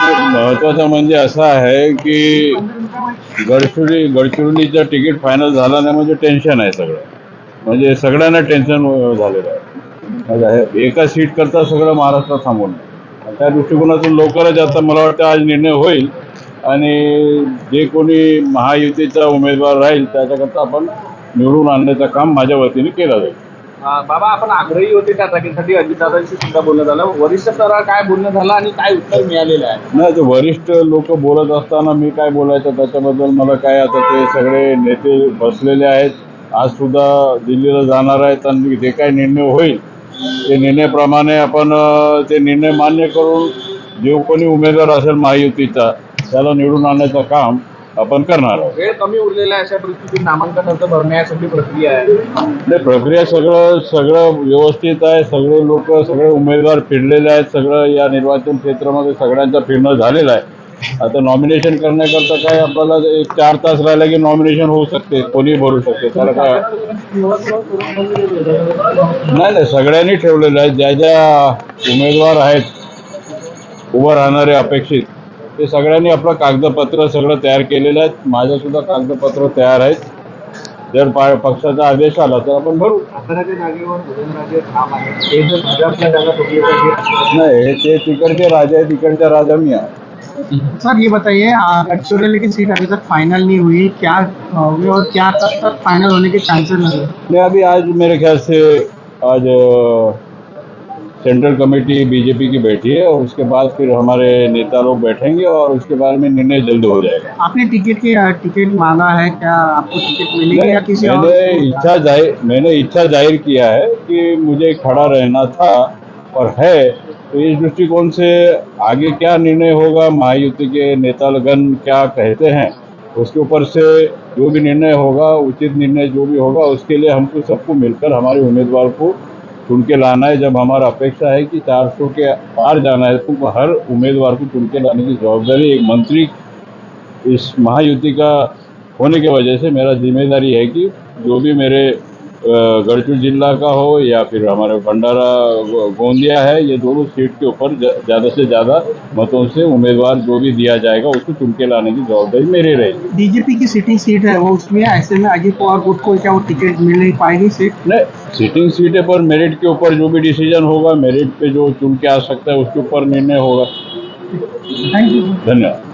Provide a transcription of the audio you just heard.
महत्वाचं म्हणजे असं आहे की गडचिरोली गडचिरोलीचं तिकीट फायनल झालं नाही म्हणजे टेन्शन आहे सगळं. म्हणजे सगळ्यांना टेन्शन झालेलं आहे. म्हणजे एका सीट करता सगळं महाराष्ट्रात थांबून. त्या दृष्टिकोनातून लवकरच आता मला वाटतं आज निर्णय होईल. आणि जे कोणी महायुतीचा उमेदवार राहील त्याच्याकरता आपण निवडून आणण्याचं काम माझ्या वतीने केलं जाईल. बाबा आपण आग्रही होते त्या जागेसाठी अजितदादांशी सुद्धा बोलणं झालं. वरिष्ठ स्तरावर काय बोलणं झालं आणि काय उत्तर मिळालेलं आहे? नाही ते वरिष्ठ लोक बोलत असताना मी काय बोलायचं त्याच्याबद्दल मला काय आता ते सगळे नेते बसलेले आहेत. आज सुद्धा दिल्लीला जाणार आहेत आणि जे काय निर्णय होईल ते निर्णयाप्रमाणे आपण ते निर्णय मान्य करून जो कोणी उमेदवार असेल महायुतीचा त्याला निवडून आणण्याचं काम आपण करणार. वेळ कमी उरलेला आहे अशा परिस्थितीत नामांकन अर्ज भरण्यासाठी प्रक्रिया आहे. नाही प्रक्रिया सगळं सगळं व्यवस्थित आहे. सगळे लोक सगळे उमेदवार फिरलेले आहेत. सगळं या निर्वाचन क्षेत्रामध्ये सगळ्यांचं फिरणं झालेलं आहे. आता नॉमिनेशन करण्याकरता काय आपल्याला एक चार तास राहिला की नॉमिनेशन होऊ शकते. कोणी भरू शकते. त्याला काय नाही नाही सगळ्यांनी ठेवलेलं आहे. ज्या ज्या उमेदवार आहेत उभं राहणारे अपेक्षित ते सगळ्यांनी आपलं कागदपत्र सगळं तयार केलेलं आहे माझं सुद्धा कागदपत्र तयार आहेत. जर पा पक्षाचा आदेश आला तर आपण भरू. साताऱ्याच्या जागेवर उदयनराजे ठाम आहे. ते जर भाजपच्या जागा सोडली तर हे- नाही ते तिकडचे राजा आहे तिकडच्या राजा मी आहे. सर ये बताइए गडचिरोली की सीट अभी तक फाइनल नहीं हुई. क्या आ, हुई और क्या कब तक फाइनल होने के चांसेस लगे? मैं अभी आज मेरे ख्याल से आज अ, सेंट्रल कमेटी बीजेपी की बैठी है और उसके बाद फिर हमारे नेता लोग बैठेंगे और उसके बारे में निर्णय जल्द हो जाएगा। आपने टिकट की टिकट मांगा है क्या आपको टिकट मिलेगी या किसी और मैंने इच्छा ज़ाहिर मैंने इच्छा ज़ाहिर किया है कि मुझे खड़ा रहना था और है तो इस दृष्टिकोण से आगे क्या निर्णय होगा महायुति के नेतागण क्या कहते हैं उसके ऊपर से जो भी निर्णय होगा उचित निर्णय जो भी होगा उसके लिए हमको सबको मिलकर हमारे उम्मीदवार को चुन के लाना है। जब हमारा अपेक्षा है कि 400 के पार जाना है तो हर उम्मीदवार को चुन के लाने की जवाबदारी एक मंत्री इस महायुति का होने की वजह से मेरा ज़िम्मेदारी है कि जो भी मेरे गढ़चिर जिला का हो या फिर हमारे भंडारा गोंदिया है ये दोनों सीट के ऊपर ज़्यादा से ज़्यादा मतों से उम्मीदवार जो भी दिया जाएगा उसको चुन के लाने की जवाबदारी मेरी रहेगी बीजेपी की सिटिंग सीट है वो उसमें ऐसे में अजित पवार गुट को क्या वो टिकट मिल नहीं पाएगी सीट? नहीं सीटिंग सीटें पर मेरिट के ऊपर जो भी डिसीज़न होगा मेरिट पे जो चुन के आ सकता है उसके ऊपर निर्णय होगा। थैंक यू धन्यवाद।